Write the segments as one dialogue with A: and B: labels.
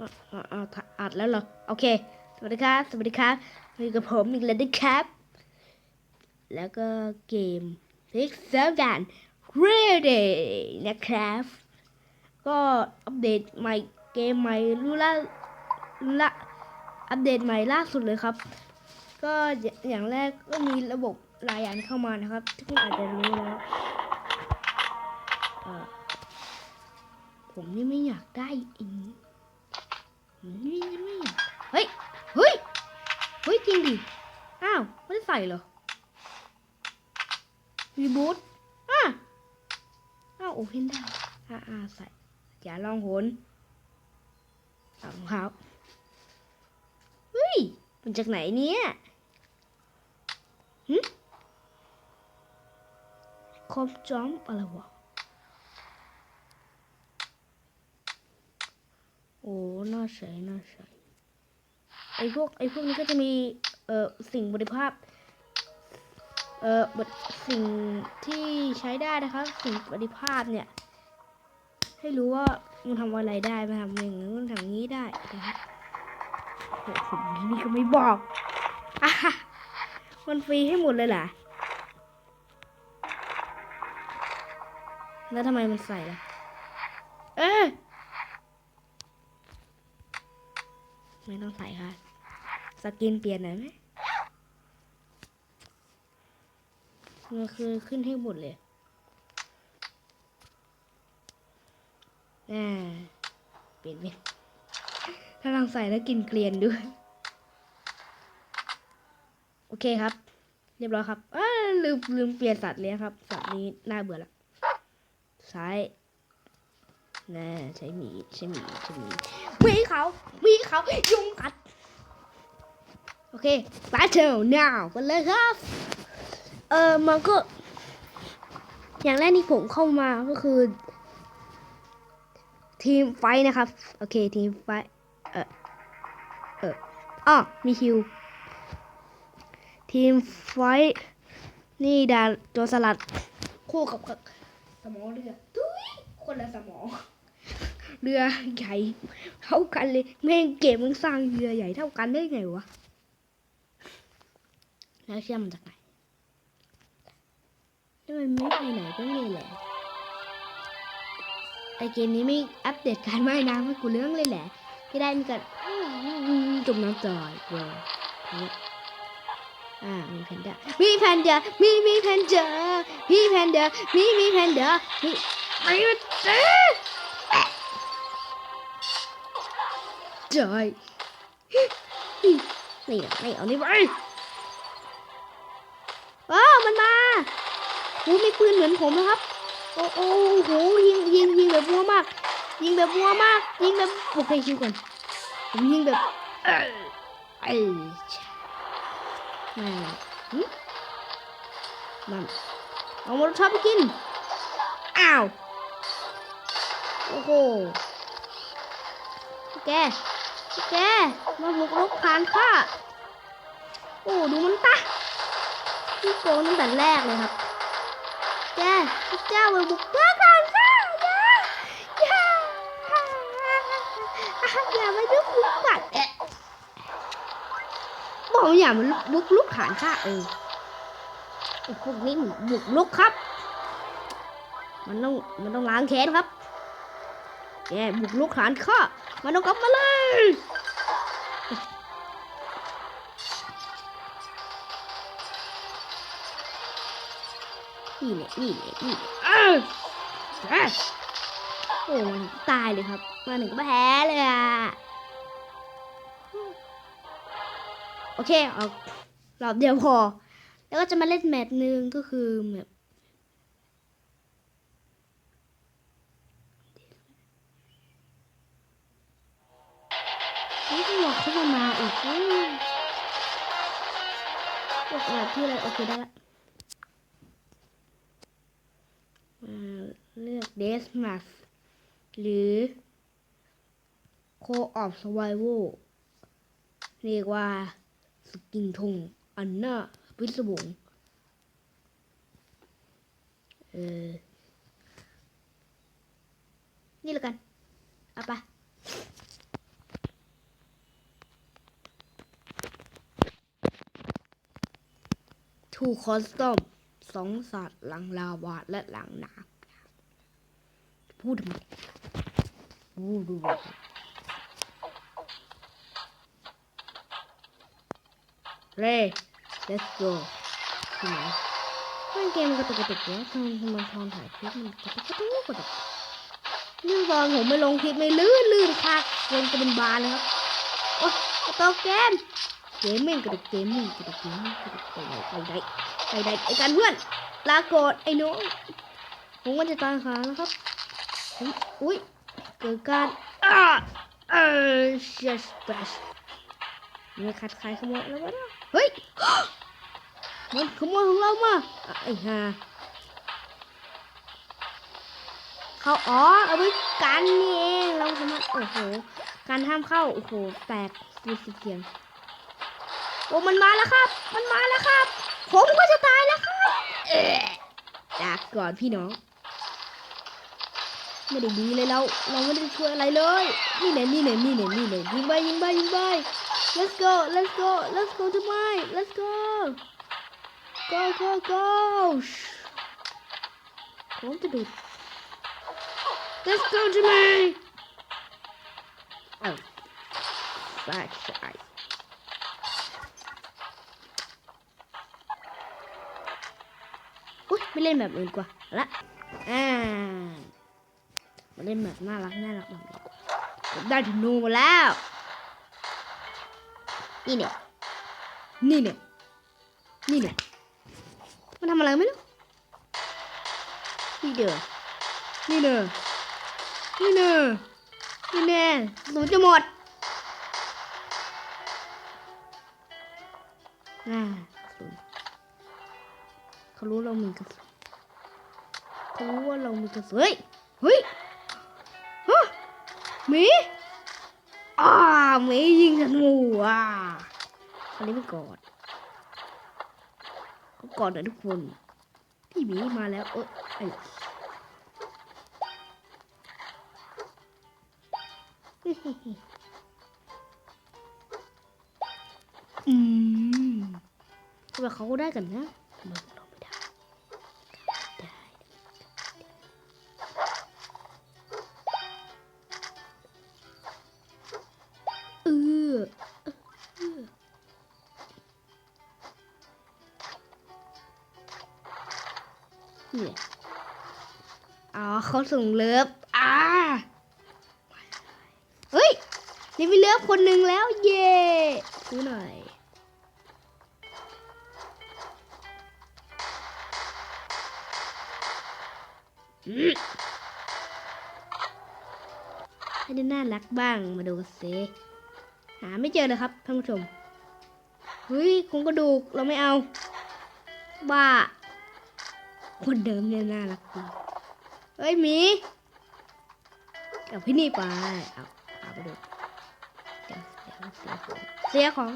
A: อาอาอัดแล้วเหรอ โอเค สวัสดีครับ สวัสดีครับมีกับผมอีกแล้วนะครับ แล้วก็เกม Six Seven Ready นะครับ ก็อัปเดตใหม่เกมใหม่รู้ละละอัปเดตใหม่ล่าสุดเลยครับ ก็อย่างแรกก็มีระบบรายันเข้ามานะครับทุกคนอาจจะรู้แล้วผมนี่ไม่อยากได้อิน นี่ไม่เฮ้ย เฮ้ย เฮ้ยจริงดิ อ้าวไม่ได้ใส่เหรอ รีบูทอะอ้าวโอเพนได้อ่าอ่าใส่ อย่าลองหนสองเท้าเฮ้ย มันจากไหนเนี่ยหึคอมจอมอะไรวะ อ้น่าใช้น่าใช้ไอพวกไอพวกนี้ก็จะมีเอ่อสิ่งบริภาพเอ่อบทสิ่งที่ใช้ได้นะคะสิ่งบริภาพเนี่ย ให้รู้ว่ามันทำอะไรได้มันทำอย่างนี้มันทำงนี้ได้นะครับโอ้โหนี่ก็ไม่บอกอะมันฟรีให้หมดเลยเหรอแล้วทำไมมันใส่ล่ะ เออ ไม่ต้องใส่ค่ะ สกินเปลี่ยนหน่อยไหมมันคือขึ้นให้หมดเลยน่าเปลี่ยนไหมถ้าลองใส่แล้วกินเกลียนด้วย โอเคครับ เรียบร้อยครับอ้าลืมลืมเปลี่ยนสัตว์เลี้ยงครับ สัตว์นี้น่าเบื่อละซ้ายน่าใช้หมีใช้หมีใช้หมี มีเขามีเขายุงกัด โอเค battle now กันเลยครับ เออมันก็ อย่างแรกที่ผมเข้ามาก็คือ ทีมไฟนะครับ โอเค ทีมไฟ เออเอออ้อมีคิว ทีมไฟ นี่ดาโจรสลัด คู่กับสมองเรือทุยคนละสมอง เรือใหญ่เท่ากันเลยแม่งเกมมึงสร้างเรือใหญ่เท่ากันได้ไงวะแล้วเชื่อมันจากไหนทำไมไม่ไปไหนก็นี่แหละไอเกมนี้ไม่อัปเดตการว่ายน้ำให้กูเรื่องเลยแหละที่ได้มีการจมน้ำตายเว้ยเนี่ยอ่ามีแพนด้ามีแพนด้ามีมีแพนด้ามีแพนด้ามีมีแพนด้ามีไปเจ้ จอยนี่ไม่เอานี่ไปว้าวมันมาโอ้มีปืนเหมือนผมนะครับ โอ้โอ้โหยิงยิงยิงแบบมัวมาก ยิงแบบมัวมาก ยิงแบบโอเคคิวก่อนผมยิงแบบเออเออนั่นหึนั่นเอามาชอบไปกิน อ้าว โอ้โห แกแกมาบุกรุกผ่านข้าโอ้ดูมันตะที่โกงตั้งแต่แรกเลยครับ แกเจ้ามาบุกเพื่อผ่านข้าอย่าอย่าอย่ามายุบลุกผ่านเอะบอกอย่ามาบุกลุกผ่านข้าเออพวกนี้บุกลุกครับ มันต้องมันต้องล้างแค้นครับ แกบุกลุกฐานข้ามันต้องกลับมาเลยนี่แหละนี่แหละนี่แหละเอ้ยอ้ยโอ้มันตายเลยครับ มาถึงก็แพ้เลยอะ โอเคเอารอบเดียวพอ แล้วก็จะมาเล่นแมตช์หนึ่งก็คือแบบ นี่ก็หลอกเขาจะมาอีกอืมบอกอะไรที่อะไรโอเคได้ละอ่าเลือกเดสมาสหรือโคออฟสไวโวเรียกว่าสกินทงอันน่าวิศวงเออนี่ล้วกัน เอาไป ทูคอสตอมสองสัตว์หลังลาวาและหลังน้ำพูดทำไมพูดดูเร่ let's go ที่ไหนเล่นเกมมันกระตุกกระตุกเนี่ยทำทำไมตอนถ่ายคลิปมันกระตุกกระตุกกระตุกนี่ตอนผมไม่ลงคลิปไม่ลื่นลื่นคักเกมจะเป็นบานเลยครับ โอ๊ยกระตุกเกม มมิ่งกระตุกเกมมิ่งกระตุกเกมมิ่งกระตุกไปไหนไปไหนไปไหนไอ้กันเพื่อนลาโกรธไอ้น้องผมก็จะตายขาแล้วครับอุ้ยเกิดการอ่าเออเชสเปสมีขัดขายขโมยแล้ววะเนี่ยเฮ้ยมันขโมยของเรามาไอ้ห่าเขาอ๋อเอาไว้กันนี่เองเราสามารถโอ้โหการห้ามเข้าโอ้โหแตกมีสิเสียง โอ้มันมาแล้วครับ มันมาแล้วครับ ผมก็จะตายแล้วครับเอ๊ะจากก่อนพี่น้อง ไม่ได้ดีเลยเรา เราไม่ได้ช่วยอะไรเลย นี่เนี่ยนี่เนี่ยนี่เนี่ยนี่เนี่ยยิงไปยิงไปยิงไป let's go let's go let's go to mine let's go go go go ผมจะดูด let's go to mine เอ้า back side อุ้ย ไม่เล่นแบบอื่นกว่าละอ่ามาเล่นแบบน่ารักน่ารักแบบนี้กว่าผมได้ธนูมาแล้ว นี่เนี่ยนี่เนี่ยนี่เนี่ยมันทำอะไรไม่รู้นี่เด้อนี่เด้อนี่เด้อนี่แน่หนูจะหมดอ่าเขารู้เรามีกระสุน เขารู้ว่าเรามีกระสุนเฮ้ยเฮ้ยฮะหมีอ่าหมียิงธนูอะอันนี้ไม่กอดเขากอดหน่อยทุกคนพี่หมีมาแล้วเออไอยอืมทำไมเขาได้กันนะ เนี่ยอ๋อเขาส่งเลิฟ อ่า เฮ้ย นี่มีเลิฟคนหนึ่งแล้ว เย่ซื้อหน่อยอืมให้ด้น่ารักบ้างมาดูกันสิหาไม่เจอเลยครับท่านผู้ชมเฮ้ยคงกระดูกเราไม่เอา บ้า คนเดิมเนี่ยน่ารักดีเฮ้ยหมีกับพี่นี่ไป เอาเอาไปดูเดี๋ยวเดี๋ยวเสียของเสียของ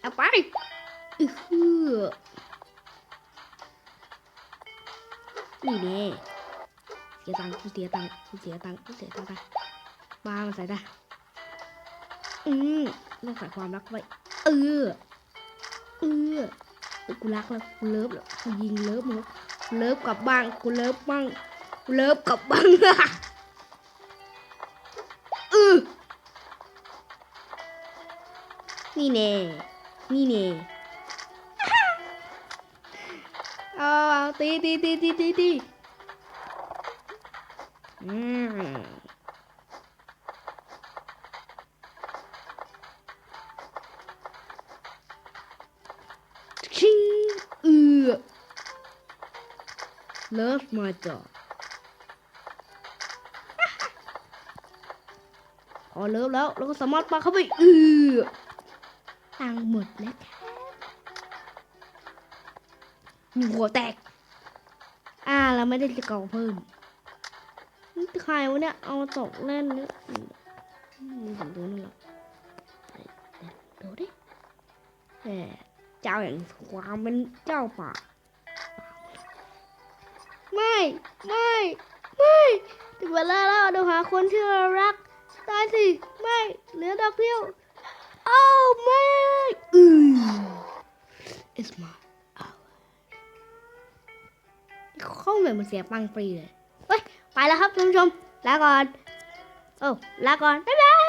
A: เอาไปอื้อหือนี่เนี่เสียตังค์กูเสียตังค์กูเสียตังค์กูเสียตังค์ไปบ้ามันใส่ได้อืมต้องใส่ความรักไว้เออ เออกูรักแล้วกูเลิฟแล้วกูยิงเลิฟมึงกูเลิฟกลับบ้านกูเลิฟบ้างกูเลิฟกลับบ้านเออนี่เน่นี่เน่เอาเอาตีตีตีตีตีตีอืม เลิฟมาจอพอเลิฟแล้วเราก็สามารถปาเข้าไปเอือตังค์หมดแล้วค่ะหัวแตก อ่าเราไม่ได้จะเก่าเพิ่มนี่ใครวะเนี่ย เอามาตกเล่นเนี่ยมีถึงตัวนั่นหรอดูดิแหมเจ้าอย่างความเป็นเจ้าป่า ไม่ไม่ไม่ถึงเวลาแล้วเราหาคนที่เรารักตายสิไม่เหลือดอกเดียว Oh my อือ It's my hour เข้าเหมือนมันเสียปังฟรีเลยเฮ้ยไปแล้วครับท่านผู้ชมลาก่อนโอ้ลาก่อนบ๊ายบาย